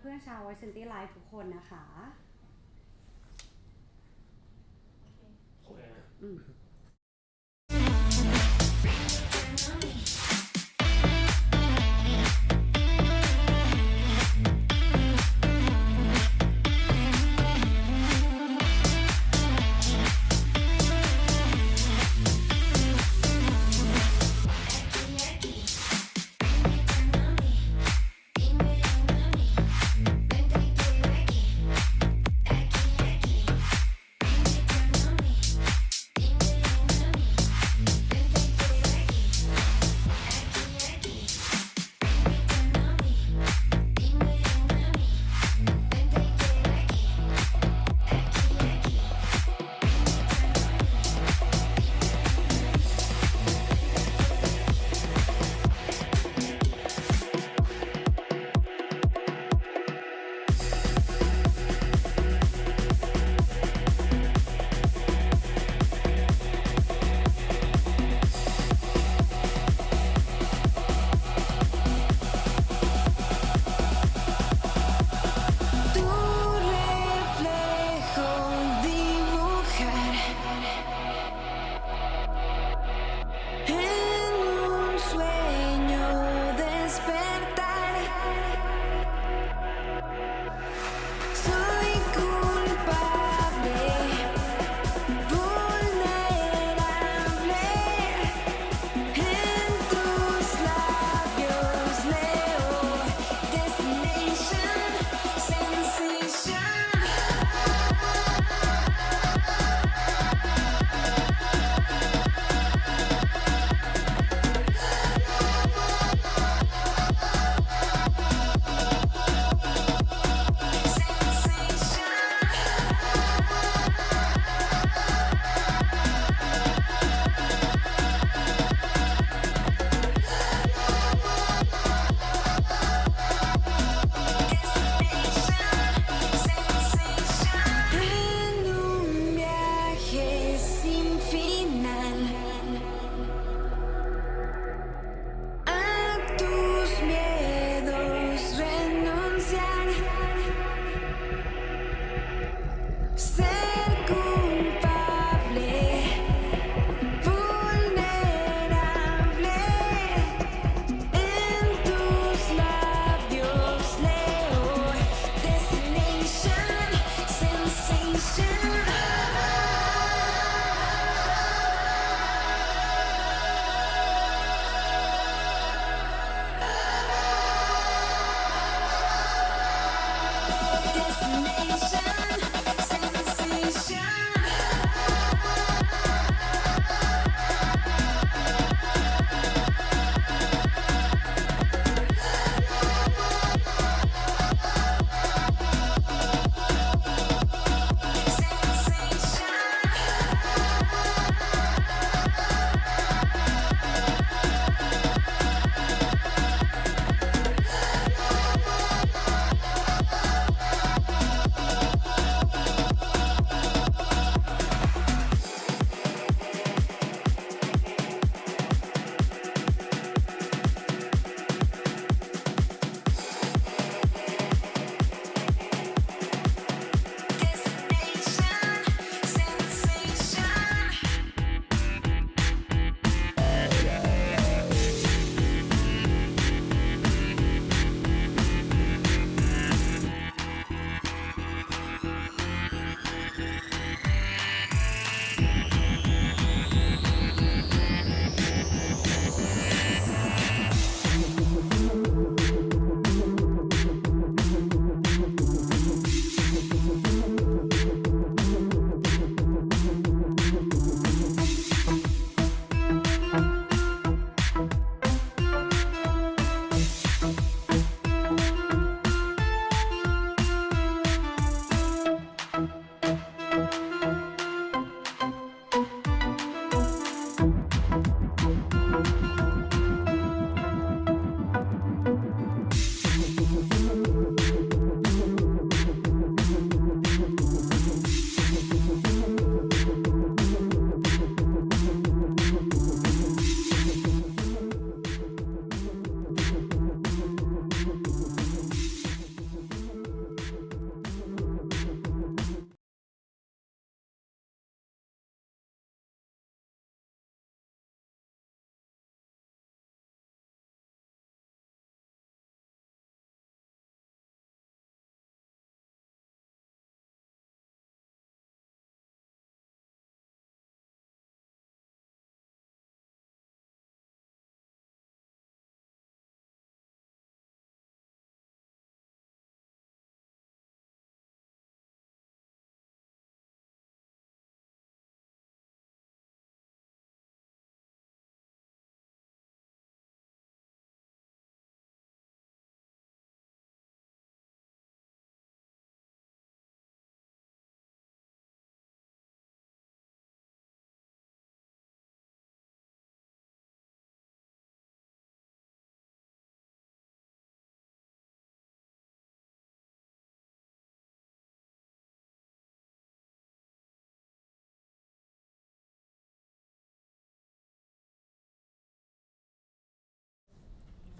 เพื่อนๆชาวว i ซ e นตี้ไลฟ์ทุกคนนะคะอืม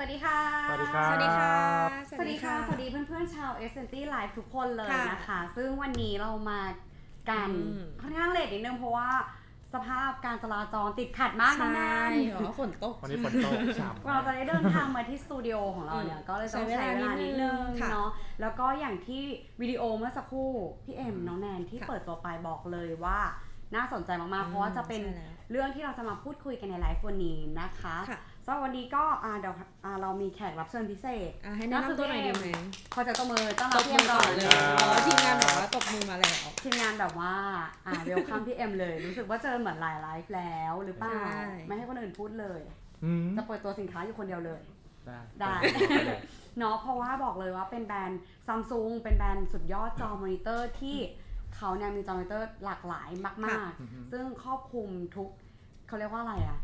วัสดีค่ะ สวัสดีครับ สวัสดีค่ะ สวัสดีค่ะ สวัสดีเพื่อนๆชาว s อ t Live ทุกคนเลยค่ะนะคะ ซึ่งวันนี้เรามากันอืมค่อนข้างเลทนิดนึงเพราะว่าสภาพการจราจรติดขัดมากน้องแนนเหรอฝนตก วันนี้ฝนตกฉ่ำกว่าเราจะได้เดินทางมาที่สตูดิโอของเราเนี่ย ก็เลยต้องใช้ใช้เวเวลาลานินิดดนึนึงงค่ะเนาะ แล้วก็อย่างที่วิดีโอเมื่อสักครู่ พี่เอ็มน้องแนนที่ค่ะเปิดตัวไปบอกเลยว่าน่าสนใจมากๆ เพราะว่าจะเป็นใช่แล้วเรื่องที่เราจะมาพูดคุยกันในไลฟ์วันนี้นะคะค่ะ สำหรับวันนี้ก็อ่าเดี๋ยวอ่าเรามีแขกรับเชิญพิเศษ อะให้แนะนำตัวหน่อยดีไหมขอจะตบมือต้อนตรับบพี่มืเอ็อมก่ก่ออนนเลเลยยอ๋อทีมงานบอกว่าตบมือมาแล้ว ทีมงานแบบว่าอ่าเวลคัมพี่เอ็มเลย รู้สึกว่าเจอเหมือนหลายไลฟ์แล้วหรือเปล่าใช่ ไม่ให้คนอื่นพูดเลย อืมจะเปิดตัวสินค้าอยู่คนเดียวเลย ได้ได้เปิตัวเลยเนาะเพราะว่าบอกเลยว่าเป็นแบรนด์ซัมซุงเป็นแบรนด์สุดยอดจอมอนิเตอร์ที่เขาเนี่ยมีจอมอนิเตอร์หลากหลายมากอือฮึๆซึ่งครอบคลุมทุกเขาเรียกว่าอะไรอะ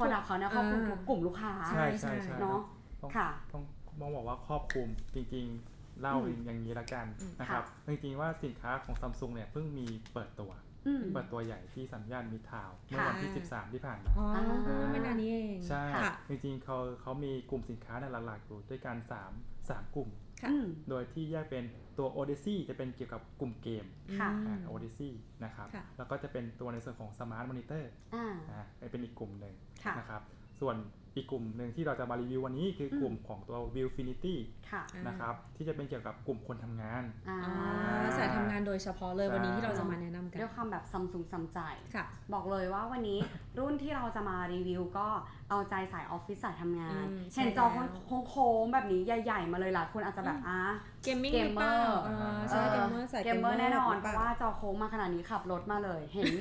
พอดักเขาเนี่ยครอบคลุมทุกกลุ่มลูกค้าใช่ใช่ใช่ใช่เนาะต้องค่ะ ต้องต้องบอกว่าครอบคลุมจริงๆเล่าอืมอย่างนี้ละกันอืมนะครับจริงๆว่าสินค้าของซัมซุงเนี่ยเพิ่งมีเปิดตัวอืมเปิดตัวใหญ่ที่สัญญาณมิตรทาวน์เมื่อค่ะวันที่ 13 ที่ผ่านมาอ๋ออ่าไม่นานนี้เองใช่ค่ะจริงๆเขาเขามีกลุ่มสินค้าในยหลักๆอยู่ด้วยกัน 3 3 กลุ่มค่ะอืมโดยที่แยกเป็นตัว Odyssey จะเป็นเกี่ยวกับกลุ่มเกมค่ะอืมอ่า Odyssey นะครับค่ะแล้วก็จะเป็นตัวในส่วนของ Smart Monitor อ่าอ่าเป็นอีกกลุ่มหนึ่งค่ะนะครับ ส่วน อีกกลุ่มหนึ่งที่เราจะมารีวิววันนี้คืออมกลุ่มของตัว Viewfinity ค่ะอ่านะครับที่จะเป็นเกี่ยวกับกลุ่มคนทำงานอ่าอ๋อสายทำงานโดยเฉพาะเลยวันนี้ที่เราจะมาแนะนำกันด้วยความแบบซัมซุงซัมใจค่ะบอกเลยว่าวันนี้รุ่นที่เราจะมารีวิวก็เอาใจสายออฟฟิศสายทำงานอืมเห็นใช่จอแล้วโค้งๆแบบนี้ใหญ่ๆมาเลยหลายคนอาจจะแบบอืมอะเกมมิ่งเกหมรือเมเปอล่าร์อ่าใช่เกมเมอร์สายเกมเมอร์แน่นอนหเพปล่ราะว่าจอโค้งมาขนาดนี้ขับรถมาเลยเห็น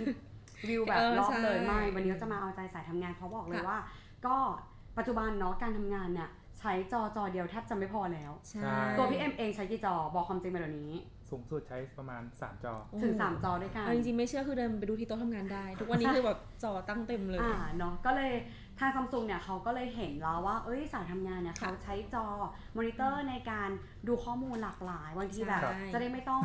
วิวแบบเออรอบใช่เลยไม่ วันนี้จะมาเอาใจสายทำงานเพราะบอกเลยค่ะว่า ก็ปัจจุบันเนาะการทำงานเนี่ยใช้จอจอเดียวแทบจะไม่พอแล้วใช่ใช่ ตัวพี่เอ็มเองใช้กี่จอบอกความจริงไปเดี๋ยวนี้ สูงสุดใช้ประมาณ 3 จอโอ้ถึง 3 จอด้วยกัน เอาจริงๆ ไม่เชื่อคือเดินไปดูที่โต๊ะทำงานได้ ทุกวันนี้คือแบบจอตั้งเต็มเลย อ่าเนาะก็เลยทางซัมซุงเนี่ยเขาก็เลยเห็นแล้วว่า เอ้ยสายทำงานเนี่ยค่ะเขาใช้จอมอนิเตอร์ในการดูข้อมูลหลากหลายบางทีแบบ ใช่จะได้ไม่ต้อง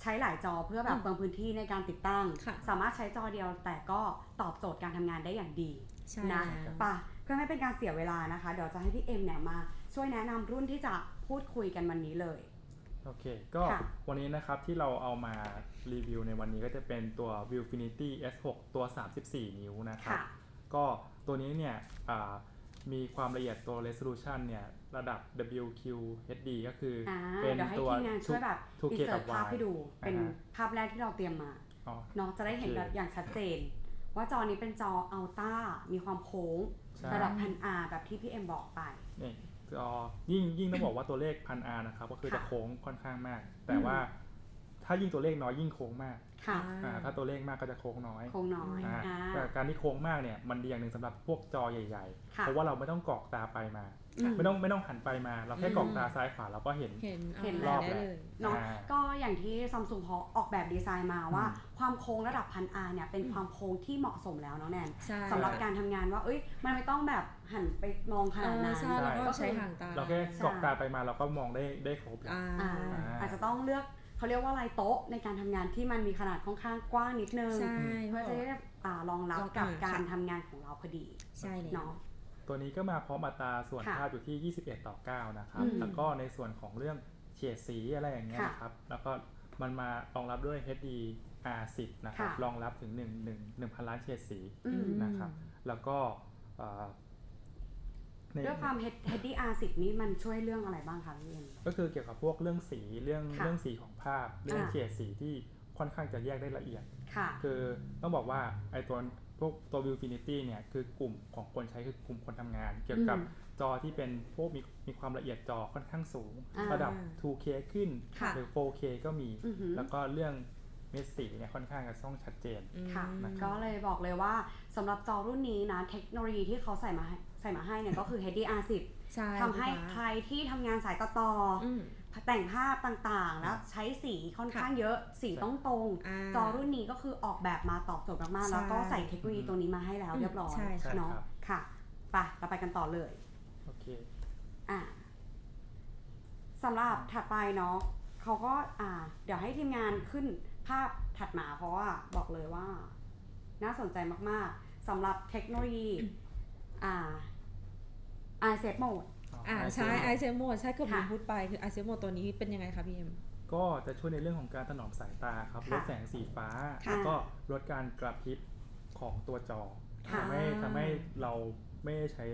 ใช้หลายจอเพื่อแบบอืมเปลืองพื้นที่ในการติดตั้ง ค่ะ สามารถใช้จอเดียวแต่ก็ตอบโจทย์การทำงานได้อย่างดี ใช่นะแล้ว ป่ะเพื่อไม่เป็นการเสียเวลานะคะ เดี๋ยวจะให้พี่เอ็มเนี่ยมาช่วยแนะนำรุ่นที่จะพูดคุยกันวันนี้เลย โอเค ก็ค่ะ วันนี้นะครับที่เราเอามารีวิวในวันนี้ก็จะเป็นตัว Viewfinity S6 ตัว 34 นิ้วนะครับ ค่ะ ก็ตัวนี้เนี่ยอ่ามีความละเอียดตัว resolution เนี่ยระดับ WQHD ก็คือออ่าเป็นเดี๋ยวให้ตัว ทีมงานช่วยแบบ 2K อินเสิกัร์บตภาพ Y ให้ดู เป็นอ่าฮะ ภาพแรกที่เราเตรียมมา อ๋อ เนาะจะได้เห็นโอเคแบบอย่างชัดเจน ว่าจอนี้เป็นจออัลต้ามีความโค้งใช่ระดับพันอาแบบที่พี่เอ็มบอกไปนี่จอยิ่งยิ่งต้องบอกว่าตัวเลขพัน R นะครับก็คือค่ะจะโค้งค่อนข้างมาก แต่ว่า ถ้ายิ่งตัวเลขน้อยยิ่งโค้งมากค่ะอ่าถ้าตัวเลขมากก็จะโค้งน้อย โค้งน้อยอ่าอ่า แต่การที่โค้งมากเนี่ยมันดีอย่างหนึ่งสำหรับพวกจอใหญ่ ๆ ค่ะเพราะว่าเราไม่ต้องกรอกตาไปมา อืม ไม่ต้องไม่ต้องหันไปมา เราแค่อืมกรอกตาซ้ายขวาเราก็เห็น เห็นเห็นอ่าแล้ว ได้เลย เนาะอ่าก็อย่างที่ซัมซุงเขาออกแบบดีไซน์มาว่า อืม ความโค้งระดับพันอาเนี่ยเป็นความโค้งที่เหมาะสมแล้วเนาะแนนใช่สำหรับการทำงานว่า เอ้ย มันไม่ต้องแบบหันไปมองขนาดนั้นเออใช่แล้วก็ใช้ห่างตาเราแค่กรอกตาไปมาเราก็มองได้ได้ครบแล้ว อ่า อ่าอ่าอาจจะต้องเลือก เขาเรียกว่าอะไรโต๊ะในการทำงานที่มันมีขนาดค่อนข้างกว้างนิดนึงใช่เพื่อจะได้อ่ารองรับรองรับกับค่ะการทำงานของเราพอดีใช่เลยเนาะตัวนี้ก็มาพร้อมอัตราส่วนค่ะภาพอยู่ที่ 21 ต่อ 9 นะครับอืมแล้วก็ในส่วนของเรื่องเฉดสีอะไรอย่างเงี้ยค่ะนะครับ แล้วก็มันมารองรับด้วย HDR10 นะครับค่ะรองรับถึง 1 1 1,000 ล้านเฉดสีอืมนะครับ แล้วก็เอ่อในด้วยความ HDR10 นี่มันช่วยเรื่องอะไรบ้างคะพี่เอ็ม ก็คือเกี่ยวกับพวกเรื่องสีเรื่องค่ะเรื่องสีของภาพ เรื่องอ่าเฉดสีที่ค่อนข้างจะแยกได้ละเอียด ค่ะ คือต้องบอกว่าไอตัวพวกตัว Viewfinity เนี่ยคือกลุ่มของคนใช้คือกลุ่มคนทำงาน เกี่ยวกับอืมจอที่เป็นพวกมีมีความละเอียดจอค่อนข้างสูง อ่าระดับ 2K ขึ้น ค่ะ หรือ 4K ก็มี อือหือ แล้วก็เรื่องเม็ดสีเนี่ยค่อนข้างจะต้องชัดเจน ค่ะ อืม ก็เลยบอกเลยว่าสำหรับจอรุ่นนี้นะ เทคโนโลยีที่เขาใส่มาให้ ใส่มาให้เนี่ยก็คือ HDR10 ใช่ทำให้ใครที่ทำงานสายต่อต่อออืมแต่งภาพต่างๆ แล้วใช้สีค่อนข้างเยอะสีต้องตรงอ่าจอรุ่นนี้ก็คือออกแบบมาตอบโจทย์มากๆใช่แล้วก็ใส่เทคโนโลยีตัวนี้มาให้แล้วอืมเรียบร้อยใช่ค่ะเนาะครับค่ะไปเราไปกันต่อเลยโอเคอ่าสำหรับถัดไปเนาะเขาก็อ่า เดี๋ยวให้ทีมงานขึ้นภาพถัดมาเพราะว่าบอกเลยว่า น่าสนใจมากๆสำหรับเทคโนโลยี อ่า i set mode อ่าใช่ i s e m o ใช่เกือบลืมค่ะพูดไปคือ i s e m o ตัวนี้เป็นยังไงคะพี่เอ็ม ก็จะช่วยในเรื่องของการถนอมสายตาครับค่ะลดแสงสีฟ้า ค่ะแล้วก็ลดการกระพริบของตัวจอค่ะ ทำให้ทำให้เราไม่ได้ใช้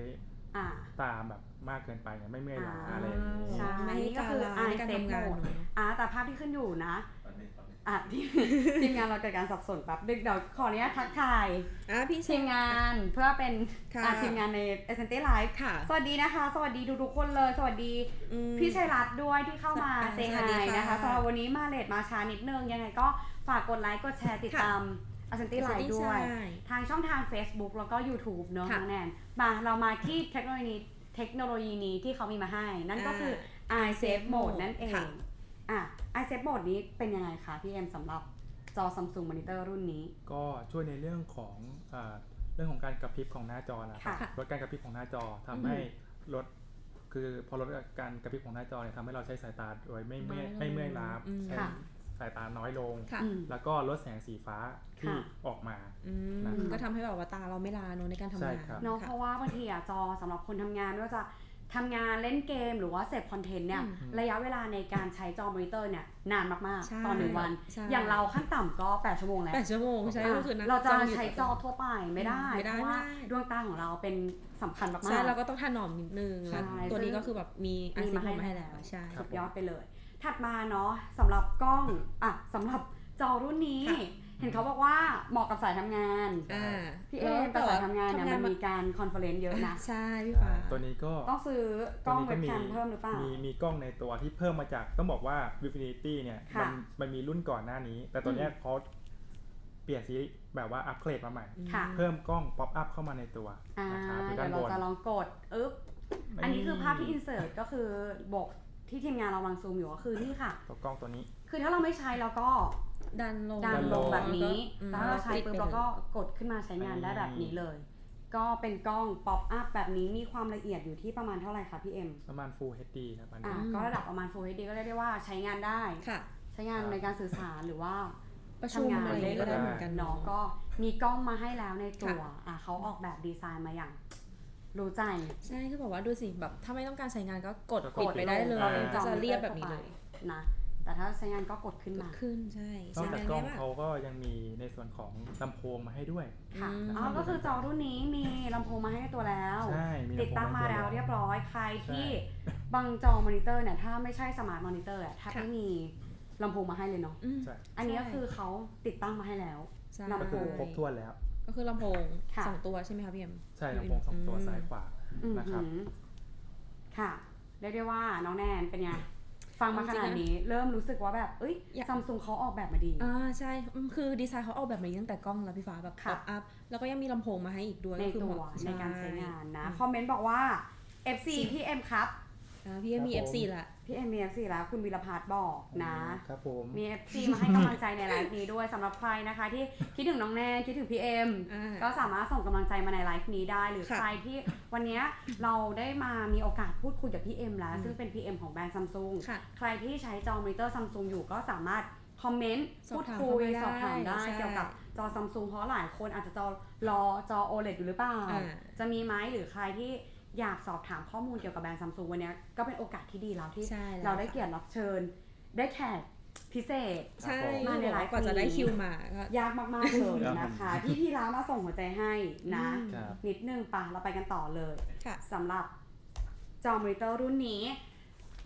อ่า ตาแบบมากเกินไปเนี่ยไม่เมื่อยล้าอ่าอะไรอย่างนี้ใช่ไม่ให้นี่ก็คือ การล้าในการ i set ทำงาน mode เนอะอ่าแต่ภาพที่ขึ้นอยู่นะ อะทีมทีมงานเราเกิดการสับสนแป๊บดึกเดี๋ยวขออนุญาตทักทายอะพี่ทีมงานเพื่อเป็นค่ะอะทีมงานใน e s c e n t e Live ค่ะ สวัสดีนะคะ สวัสดีทุกๆคนเลย สวัสดีอืม พี่ชัยรัตน์ด้วยที่เข้ามาอ่าเซสวัฮาสดียค่ะนะคะสำหรับวันนี้มาเลทมาช้านิดนึง ยังไงก็ฝากกดไลค์กดแชร์ติดค่ะ ตาม e s c e n t e Live ด้วย ใช่ ทางช่องทาง Facebook แล้วก็ YouTube เนอะค่ะน้องแนนมาเรามาที่เทคโนโลยีเทคโนโลยีนี้ที่เขามีมาให้ นั่นก็คือ i Save Mode นั่นเองค่ะ อะ i Save Mode นี้เป็นยังไงคะพี่เอ็มสำหรับจอ Samsung Monitor รุ่นนี้ ก็ช่วยในเรื่องของเออเรื่องของการกระพริบของหน้าจอนะครับค่ะลดการกระพริบของหน้าจอทำให้ลดคือพอลดการกระพริบของหน้าจอเนี่ยทำให้เราใช้สายตาโดยไม่เมื่อยน้อยลงไม่เมื่อยล้าอืม ใช้ค่ะ สายตาน้อยลง ค่ะ อืม แล้วก็ลดแสงสีฟ้าที่ค่ะ ออกมา อืมนะครับก็ทำให้แบบว่าตาเราไม่ลาเนอะในการทำใช่งานครับ เนาะค่เพราะว่าบางทีอะจอสำหรับคนทำงานไม่ว่าจะ ทำงานเล่นเกมหรือว่าเสพคอนเทนต์เนี่ยอืมระยะเวลาในการใช้จอมอนิเตอร์เนี่ยนานมากใช่ๆตอนหนึ่งวันใช่อย่างเราขั้นต่ำก็ 8 ชั่วโมงแล้วแปดชั่วโมงใช่อะก็คือนั่งเราจะจ้องยู่ใช้จอทั่วไปไม่ได้ไม่ได้เพราะว่าไม่ได้ดวงตาของเราเป็นสำคัญมากๆใช่เราก็ต้องถนอมนิดนึงใช่แล้วตัวนี้ก็คือแบบมีอามีซิมาโมให้มาให้แล้แล้ววใช่สุดยอดไปเลย ถัดมาเนาะสำหรับกล้องอะสำหรับจอรุ่นนี้ค่ะ เห็นเขาบอกว่าเหมาะกับสายทำงาน อ่าพี่เอแต่สายทำงานเนี่ยมันทำมีการคอนเฟอเรนซ์เยอะนะใช่พี่ฟ้า ตัวนี้ก็ต้องซื้อกล้องเว็บแคมเพิ่มหรือเปล่า มีมีกล้องในตัวที่เพิ่มมาจากต้องบอกว่า Vifinity เนี่ยค่ะมันมันมีรุ่นก่อนหน้านี้ แต่ตัวเนี้ยเขาเปลี่ยนสีแบบว่าอัปเกรดมาใหม่ค่ะเพิ่มกล้องป๊อปอัพเข้ามาในตัวอ่านะครับอยู่เดี๋ด้ายนวเราบนจะลองกดอึ๊บอันนี้คือภาพที่อินเสิร์ตก็คือบอกที่ทีมงานเราวางซูมอยู่ก็คือนี่ค่ะตัวกล้องตัวนี้ คือถ้าเราไม่ใช้เราก็ ดันลงดันลงแบบนี้อืมแต่ถ้าเราใช้ปุ๊บติดไปเราลยก็กดขึ้นมาใช้งานได้แบบนี้เลย ก็เป็นกล้องป๊อปอัพแบบนี้มีความละเอียดอยู่ที่ประมาณเท่าไหร่คะพี่เอ็มประมาณ Full HD ครับอันอ่านี้ก็ระดับประมาณ Full HD ก็เรียกได้ว่าใช้งานได้ค่ะ ใช้งานในการสื่อสารหรือว่าประชุมทำงานอะไรก็ได้เหมือนกันเนาะก็มีกล้องมาให้แล้วในตัวอะเขาออกแบบดีไซน์มาอย่างรู้ใจ ใช่คือบอกว่าดูสิแบบถ้าไม่ต้องการใช้งานก็กดก็ปิกดดไปได้เลยอ่าก็จะเรียบแบบนี้เลยนะ แต่ถ้าใช้งานก็กดขึ้นกมาดขึ้นใช่นอกใช้จากงานกล้ได้องปะเขาก็ยังมีในส่วนของลำโพงมาให้ด้วย ค่ะอืมอ๋อ ก็คือจอรุ่นนี้มีลำโพงมาให้ในตัวแล้ว ใช่มีลำโพงติดตั้งมาให้ด้วยแล้วเรียบร้อย ใครที่ใช่บางจอมอนิเตอร์เนี่ย ถ้าไม่ใช่สมาร์ทมอนิเตอร์อะถ้าค่ะไม่มีลำโพงมาให้เลยเนาะอืมใช่ อันนี้ก็คือเขาติดตั้งมาให้แล้วใช่ลำก็โพคืองครบถ้วนแล้ว ก็คือลำโพงค่ะสองตัวใช่ไหมคะพี่เอ็มใช่ลำโพงสองตัวอืมซ้ายขวาอืมนะครับหือค่ะเรียกได้ว่าน้องแนนเป็นไง ฟังมาขนาดนี้ เริ่มรู้สึกว่าแบบ เอ้ยอยากซัมซุงเขาออกแบบมาดี อ่าใช่อืมคือดีไซน์เขาออกแบบมาดีตั้งแต่กล้องแล้วพี่ฟ้าแบบค่ะป๊อปอัพ แล้วก็ยังมีลำโพงมาให้อีกด้วยในก็คือตัเหวมาะในการใช้งานนะอืมคอมเมนต์บอกว่า FC พี่เอ็มครับอ่าพี่เอ็มมีครับผม F4 ละ พี่เอ็มมี FC แล้วคุณวีรพัฒน์บอกนะ ครับผมมี FC มาให้กำลังใจในไลฟ์นี้ด้วยสำหรับใครนะคะ ที่คิดถึงน้องแนนคิดถึงพี่เอ็มอ่า ก็สามารถส่งกำลังใจมาในไลฟ์นี้ได้ หรือค่ะใครที่วันเนี้ยเราได้มามีโอกาสพูดคุยกับพี่เอ็มแล้ว อืม ซึ่งเป็น PM ของแบรนด์ซัมซุงค่ะ ใครที่ใช้จอมอนิเตอร์ซัมซุงอยู่ก็สามารถคอมเมนต์สอพูบดถามคุยสเข้าอบมาถามได้ได้ใช่เกี่ยวกับจอซัมซุงเพราะหลายคนอาจจะจอรอจอ OLED อยู่หรือเปล่า อ่า จะมีไหมหรือใครที่ อยากสอบถามข้อมูลเกี่ยวกับแบรนด์ซัมซุงวันเนี้ยก็เป็นโอกาสที่ดีแล้วที่ใช่แล้วเราได้เกียรติรับเชิญ ได้แขกพิเศษใช่มาในไลฟ์กว่าจะได้นี้คิวมาก็ยากมากๆเลยนะคะพี่พี่ร้านมาส่งหัวใจให้นะอืมครับนิดนึงปะเราไปกันต่อเลยค่ะสำหรับจอมอนิเตอร์รุ่นนี้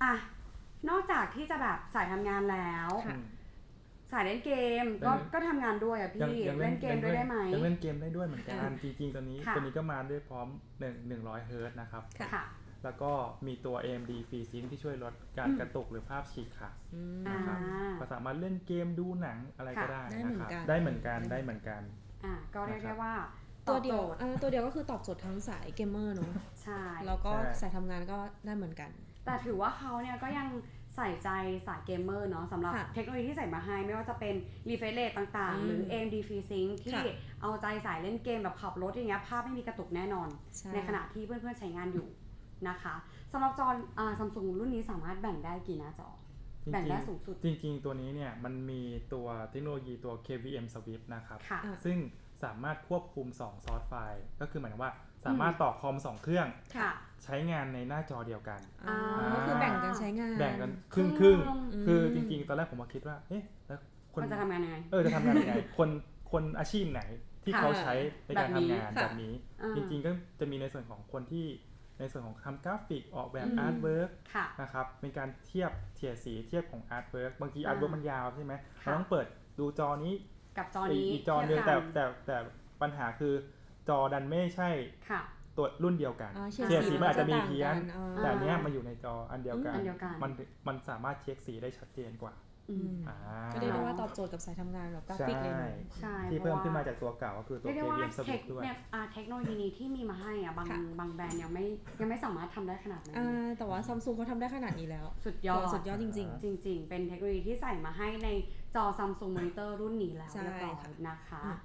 อะนอกจากที่จะแบบสายทำงานแล้วค่ะอืม สายเล่นเกมก็ยังก็ทำงานด้วยอะพี่ยังยังเล่นเกมด้วยได้ไหมยังเล่นเกมได้ด้วยเหมือนกันอ่าจริงๆตัวนี้ค่ะตัวนี้ก็มาด้วยพร้อม1 100เฮิร์ตซ์นะครับค่ะค่ะแล้วก็มีตัว AMD FreeSync ที่ช่วยลดการอืมกระตุกหรือภาพฉีกขาดอืมอ่านะครับก็สามารถเล่นเกมดูหนังอะไรก็ค่ะได้ได้เหมืนะอนครับกันได้เหมือนกันได้เหมือนกันอะก็เรียกได้ว่าตัวเดียวตอบโจทอ่าตัวเดียวก็คือตอบโจทย์ทั้งสายเกมเมอร์เนาะใช่แล้วก็ใช่สายทำงานก็ได้เหมือนกัน แต่ถือว่าเขาเนี่ยก็ยัง ใส่ใจสายเกมเมอร์เนาะสำหรับค่ะเทคโนโลยีที่ใส่มาให้ไม่ว่าจะเป็น refresh rate ต่างอืๆมหรือ AMD FreeSync ที่ค่ะเอาใจสายเล่นเกมแบบขับรถอย่างเงี้ยภาพไม่มีกระตุกแน่นอนใช่ในขณะที่เพื่อนๆใช้งานอยู่นะคะสำหรับจอซัมซุงรุ่นนี้สามารถแบ่งได้กี่หน้าจอจริงๆแบ่งได้สูงสุด จริง ๆ ตัวนี้เนี่ยมันมีตัวเทคโนโลยีตัว KVM Swift นะครับค่ะอะซึ่งสามารถควบคุม 2 ซอสไฟล์ ก็คือหมายถึงว่า สามารถต่อคอม2เครื่อง ค่ะใช้งานในหน้าจอเดียวกันอ่าอ่า ก็คือแบ่งกันใช้งาน แบ่งกันครึ่งครึ่งอืมๆคือจริงๆ ตอนแรกผมมาคิดว่าเอ๊ะแล้วคนมันจะทำงานยังไง เออจะทำงานยังไง คนคนอาชีพไหนที่ค่ะเขาใช้ในการแบบนี้ทำงานค่ะ แบบนี้ อ่า จริงๆก็จะมีในส่วนของคนที่ในส่วนของทำกราฟิกออกแบบอืม อาร์ตเวิร์กค่ะ นะครับเป็นการเทียบเทียร์สีเทียบของอาร์ตเวิร์กบางทีอ่าอาร์ตเวิร์กมันยาวใช่ไหมค่ะเราต้องเปิดดูจอนี้กับจอนี้อีกจอหนึงเทีแต่ยบกันแต่แต่ปัญหาคือ จอดันไม่ใช่ค่ะตัวรุ่นเดียวกันอ่าเทียร์สีมันอาจจะมีต่างเพี้ยนกัอ่าแต่อันเนี้ยมันอยู่ในจออันเดียวกันอันเดียวกัน มันมันสามารถเช็คสีได้ชัดเจนกว่าอือืมมอ่าก็เรียกได้ว่าตอบโจทย์กับสายทำงานแบบกราใช่ฟิกเลยเนอะใช่ที่เพเพิ่ราะมว่าขึ้นมาจากตัวเก่าก็คือตัวเรียกได้ว่า KVM เท Swift คด้วยเนี่ยอ่าเทคโนโลยีนี้ที่มีมาให้อะบางค่ะบางแบรนด์ยังไม่ยังไม่สามารถทำได้ขนาดนั้นอ่าแต่ว่าซัมซุงเขาทำได้ขนาดนี้แล้ว สุดยอดสุดยอดจริงจริง ๆ เป็นเทคโนโลยีที่ใส่มาให้ในจอ Samsung Monitor รุ่นนี้แล้วใช่เรียบร้อยค่ะนะคะอืม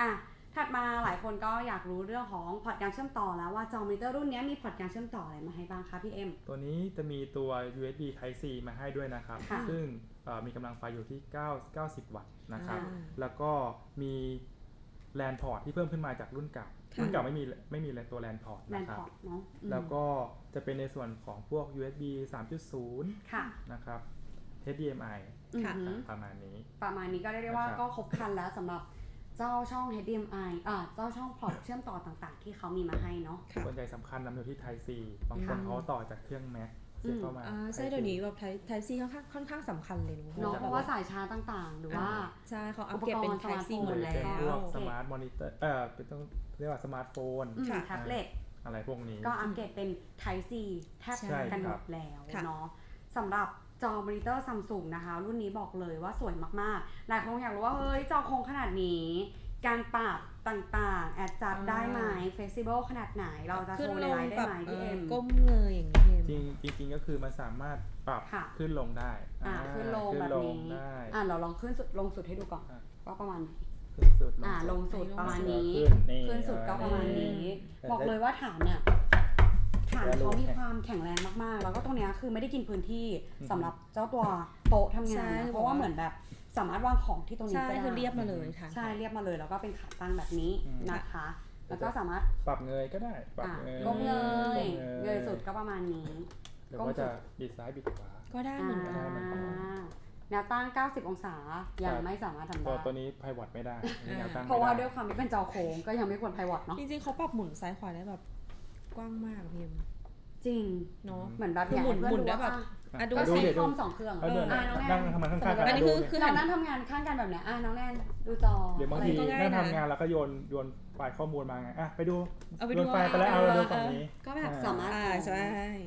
อะ ถัดมาหลายคนก็อยากรู้เรื่องของพอร์ตการเชื่อมต่อแล้วว่าจอมอนิเตอร์รุ่นนี้มีพอร์ตการเชื่อมต่ออะไรมาให้บ้างคะพี่เอ็มตัวนี้จะมีตัว USB Type C มาให้ด้วยนะครับค่ะซึ่งเอ่อมีกำลังไฟอยู่ที่ 9 90 วัตต์นะครับอ่าแล้วก็มีแลนพอร์ตที่เพิ่มขึ้นมาจากรุ่นเก่าค่ะรุ่นเก่าไม่มีไม่มีตัวแลนพอร์ตแลนนะครับพอร์ตเนาะอืมแล้วก็จะเป็นในส่วนของพวก USB 3.0ค่ะนะครับ HDMI ค่ะอือหือประมาณนี้ ประมาณนี้ก็เรียกได้ว่านะครับก็ครบครันแล้วสำหรับ เจ้าช่อง HDMI อ่าเจ้าช่องพอร์ตเชื่อมต่อต่างๆ ที่เขามีมาให้เนาะค่ะส่วนใหญ่สำคัญนำอยู่ที่ Type C บางคนค่ะเขาต่อจากเครื่อง Mac เสียบเข้ามา อ่าใช่ Type C เดี๋ยวนี้แบบไทไทซีค่อนข้างค่อนข้างสำคัญเลยเนอะเนาะจะเพราะว่าสายชาร์จต่างๆ หรือว่า ใช่เขาอัปเกรดเป็นอุปกรณ์ไทซีสมาร์ทโฟนหมดแล้เป็นพวว กสมาร์ทมอนิเตอร์เออเป็นต้องเรียกว่าสมาร์ทโฟน อืมค่ะแท็บเล็ตอะไรพวกนี้ ก็อัปเกรดเป็น Type C แทบใช่กันหคมรับดแล้วค่ะ เนาะสำหรับ จอมอนิเตอร์ซัมซุงนะคะ รุ่นนี้บอกเลยว่าสวยมากๆ หลายคนอยากรู้ว่า เฮ้ย จอโคงขนาดนี้ การปรับต่างๆ แอดจัดได้ไหมเฟ s ิ b บ e ขนาดไหน เราจะโชขึ้นว์ในลงไลฟ์ได้แบบไหมพี่เอ็มก้มเงยอย่างนี้พี่เอ็มจริงจริงๆก็คือมันสามารถปรับค่ะขึ้นลงได้ อ่าขึ้นลงขึ้แบบลนี้ได้อ่าเราลองขึ้นสุดลงสุดให้ดูก่อนอะว่าประมาณไหนขึ้นสุดอ่าลงสุดประมาณนี้ ขึ้นนี่ขึ้นสุดก็ประมาณนี้ บอกเลยว่าฐานเนี่ยฐานเขามีความแข็งแรงมากๆ แล้วก็ตรงเนี้ยคือไม่ได้กินพื้นที่สำหรับเจ้าตัวโต๊ะทำงานนะเพราะว่าเหมือนแบบสามารถวางของที่ตรงนี้ใช่ก็ได้คือเรียบมาเลยค่ะ ใช่เรียบมาเลยแล้วก็เป็นขาตั้งแบบนี้นะคะ แล้วก็สามารถปรับเงยก็ได้ ปรับอะเงยก้มเงยก้มเงยสุดก็ประมาณนี้ หรือว่าจะบิดซ้ายบิดขวา ก็ได้เหมือนกันได้เหมือนกันอ่าแนวตั้ง 90 องศา ยังครับไม่สามารถทำตัวได้ ตัวนี้ไพวอตไม่ได้มีแนวตั้งเพราะว่าไม่ด้ได้วยความที่เป็นจอโค้งก็ยังไม่ควรไพวอตเนาะ จริงๆเขาปรับหมุนซ้ายขวาได้แบบ กว้างมากพี่เอ็มจริง เนาะ เหมือนแบบคืออยากหมุนให้เพื่อนหมุนดูได้ว่าแบบ อะอะดูก็ดู ใช้เดี๋ยวคดูอมสองเครื่องเออเดี๋ยวอะน้องแนนั่นงทำงานข้างๆกันอันนี้คือดูคือ เราหันนั่งทำงานข้างกันแบบเนี้ยอะน้องแนนดูจอเดี๋ยวบางทีก็ง่ายนั่งนะทำงานแล้วก็โยนโยนไฟล์ข้อมูลมาไงอะไปดูเอาไปโยดูนไฟล์ไปแล้วเอาเออดูเออฝั่งนี้ ก็แบบอ่าสามารถอ่าใช่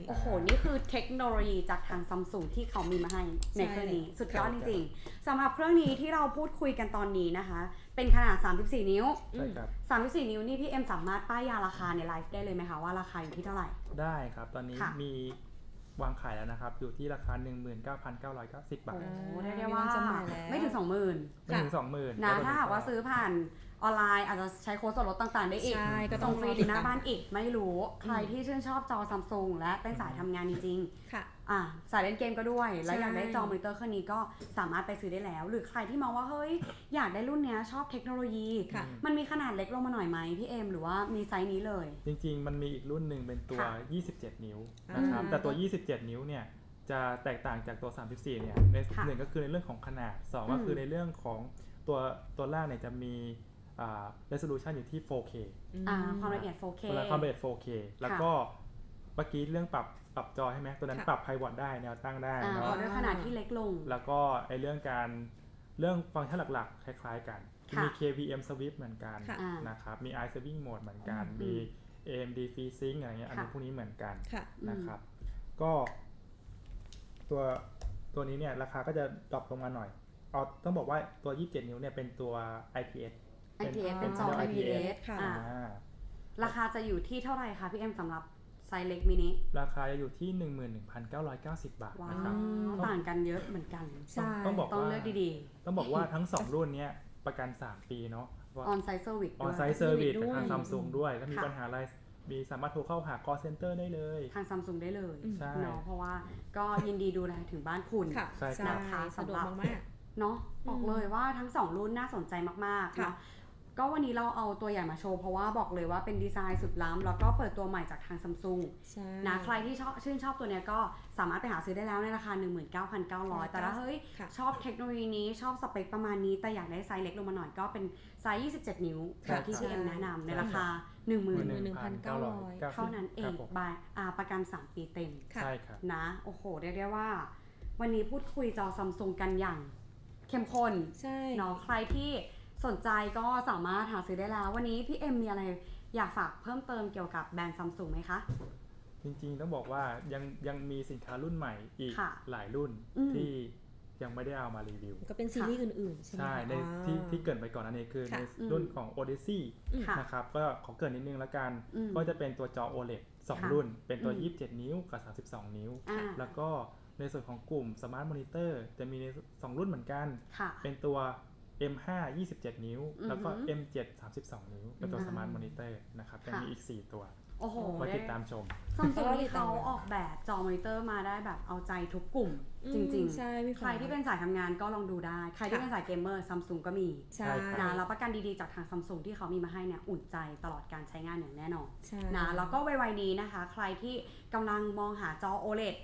โอ้โห นี่คือเทคโนโลยีจากทางซัมซุงที่เขามีมาให้ในเครื่องนี้ สุดยอดจริงๆสำหรับเครื่องนี้ที่เราพูดคุยกันตอนนี้นะคะ เป็นขนาด 34 นิ้ว ใช่ครับ 34 นิ้วนี่พี่เอ็มสามารถป้ายยาราคาในไลฟ์ได้เลยไหมคะว่าราคาอยู่ที่เท่าไหร่ ได้ครับ ตอนนี้ค่ะ มีวางขายแล้วนะครับ อยู่ที่ราคา 19,990 บาโอ้ทโหเรียกได้ว่ามีวันจำหน่ายแล้ว ไม่ถึง 20,000 ไม่ถึง 20,000นะถ้าหากว่าซื้อผ่านออนไลน์อาจจะใช้โค้ดส่วนลดต่างๆ ได้อีกใช่ก็ต้ส่องงฟรีถึงหน้าบ้านอีกไม่รู้ ใครที่ชื่นชอบจอซัมซุงและเป็นสายทำงานจริงๆค่ะ อะสายเล่นเกมก็ด้วย แล้วใช่อยากได้จอมอนิเตอร์เครื่องนี้ก็สามารถไปซื้อได้แล้ว หรือใครที่มองว่าเฮ้ยอยากได้รุ่นเนี้ยชอบเทคโนโลยีค่ะมันมีขนาดเล็กลงมาหน่อยไหมพี่เอ็มหรือว่ามีไซส์นี้เลย จริง ๆ มันมีอีกรุ่นหนึ่งเป็นตัวค่ะ27 นิ้วนะครับอ่าแต่ตัว 27 นิ้วเนี่ยจะแตกต่างจากตัว 34 เนี่ยในค่ะหนึ่งก็คือในเรื่องของขนาด 2 ก็อืมคือในเรื่องของตัวตัวล่างเนี่ยจะมีอ่า resolution อยู่ที่ 4K อ่าความละเอียด 4K เวลาความละเอียด 4K แล้วก็เมื่อกี้เรื่องปรับ ปรับจอใช่ไหมตัวนั้นค่ะปรับ pivot ได้แนวตั้งได้อ่าเนาะเอาด้วยขนาดที่เล็กลง แล้วก็ไอเรื่องการเรื่องฟังก์ชันหลักๆ คล้ายๆกันค่ะมี KVM Swift เหมือนกันค่ะอ่านนะครับ มี i saving mode เหมือนกันอืมมี AMD FreeSync อะไรเงี้ย อันนี้ค่ะพวกนี้เหมือนกันค่ะนะครับ ก็ตัวตัวนี้เนี่ยราคาก็จะดรอปลงมาหน่อย เอาต้องบอกว่าตัว 27 นิ้วเนี่ยเป็นตัว IPS เป็น IPS เป็นจอเป็น IPS ค่ะอ่าอ่าราคาจะอยู่ที่เท่าไหร่คะพี่เอ็มสำหรับ ไซส์เล็กมินิราคาจะอยู่ที่ 11,990 บาทว้านะครับ วต่างกันเยอะเหมือนกัน ใช่ ต้องบอก ต้องว่าเลือกดีต้องบอกว่าทั้ง 2 รุ่นเนี้ยประกัน 3 ปีเนาะๆ on site service ออนด้วยไซต์เซอร์วิสด้วย กับทางซัมซุงด้วยถ้ามีค่ะ ปัญหาอะไรมีสามารถโทรเข้าหา call center ได้เลย ทางซัมซุงได้เลยอืมใช่ เนาะเพราะว่าก็ยินดีดูแลถึงบ้านคุณ ค่ะใช่ครับนะคะสะดวกสำหรับมาก เนาะบอกเลยว่าทั้งสองรุ่นน่าสนใจมากๆค่ะ เนาะ ก็วันนี้เราเอาตัวใหญ่มาโชว์เพราะว่าบอกเลยว่าเป็นดีไซน์สุดล้ำแล้วก็เปิดตัวใหม่จากทางซัมซุงใช่นะใครที่ชอบชื่นชอบตัวเนี้ยก็สามารถไปหาซื้อได้แล้วในราคา 19,900 แต่ถ้าเฮ้ย ค่ะ ชอบเทคโนโลยีนี้ชอบสเปคประมาณนี้ แต่อยากได้ไซส์เล็กลงมาหน่อยก็เป็นไซส์ 27 นิ้วค่ะแบบที่พี่เอ็มแนะนำในใช่ราคา11,900 10,000 เท่านั้นเองครับผมบายอ่าประกัน 3 ปีเต็ม ค่ะ ใช่ครับ นะ โอ้โห เรียกได้ว่า วันนี้พูดคุยจอซัมซุงกันอย่าง เข้มข้นใช่ เนาะใครที่ สนใจก็สามารถหาซื้อได้แล้ว วันนี้พี่เอ็มมีอะไรอยากฝากเพิ่มเติมเกี่ยวกับแบรนด์ซัมซุงไหมคะ จริงๆต้องบอกว่ายังยังมีสินค้ารุ่นใหม่อีกค่ะหลายรุ่นอืม ที่ยังไม่ได้เอามารีวิว ก็เป็นซีรีส์อื่นๆ ใช่ไหมใช่คะในอ่า ที่ที่เกรินไปก่อนอันนี้คือค่ะ ในอืมรุ่นของ Odyssey ค่ะ นะครับก็ขอเกรินนิดนึงละกัน อืม ก็จะเป็นตัวจอ OLED ค่ะ2 รุ่น เป็นตัว อืม 27 นิ้วกับ 32 นิ้ว อ่าแล้วก็ในส่วนของกลุ่ม Smart Monitor จะมีใน 2 รุ่นเหมือนกัน ค่ะ เป็นตัว M5 27 นิ้วอือฮึแล้วก็ M7 32 นิ้ว เป็นตัวอ่า Smart Monitor นะครับยังค่ะมีอีก 4 ตัวโอ้โหไว้เรียติกดตามชมซัมซุงก็ติที่ดตามเขาออกแบบจอมอนิเตอร์มาได้แบบเอาใจทุกกลุ่มอืมจริงใช่พี่ๆใครที่เป็นสายทำงานก็ลองดูได้ ใครที่ค่ะเป็นสายเกมเมอร์ซัมซุงก็มี ใช่ใช่ครับนะแล้วประกันดีๆจากทางซัมซุงที่เขามีมาให้เนี่ยอุ่นใจตลอดการใช้งานอย่างแน่นอนใช่นะแล้วก็ไวๆนี้นะคะ ใครที่กำลังมองหาจอ OLED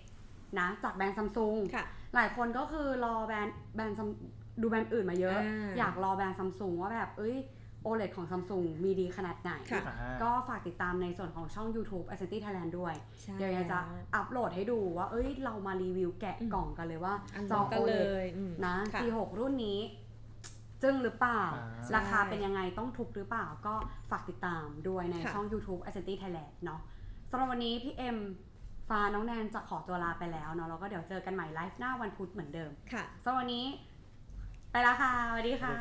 นะจากแบรนด์ซัมซุงค่ะหลายคนก็คือรอแบรนด์แบรนด์ Sam- ดูแบรนด์อื่นมาเยอะ อ่า อยากรอแบรนด์ซัมซุงว่าแบบเอ้ย OLED ของซัมซุงมีดีขนาดไหน ค่ะอ่าก็ฝากติดตามในส่วนของช่อง YouTube a s c e n t y Thailand ด้วย ใช่เดี๋ยวจะอัปโหลดให้ดูว่า เอ้ย เรามารีวิวแกะอืมกล่องกันเลยว่าอันจอ กันเล OLED ยอืมนะ ค่ะ G6 รุ่นนี้ จึ้งหรือเปล่า อ่า ราคาใช่เป็นยังไงต้องทุบหรือเปล่า ก็ฝากติดตามด้วยในค่ะช่อง YouTube a s c e n t y Thailand เนาะสำหรับวันนี้พี่เอ็มฟ้าน้องแนนจะขอตัวลาไปแล้วเนาะแล้วก็เดี๋ยวเจอกันใหม่ไลฟ์หน้าวันพุธเหมือนเดิม ค่ะ สำหรับวันนี้ ไปแล้วค่ะสวัสดีค่ะ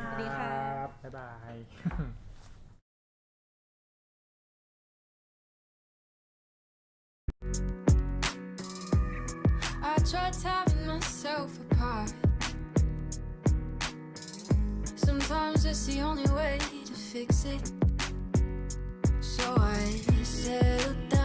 I tried tearing myself apart. Sometimes it's the only way to fix it. So I down.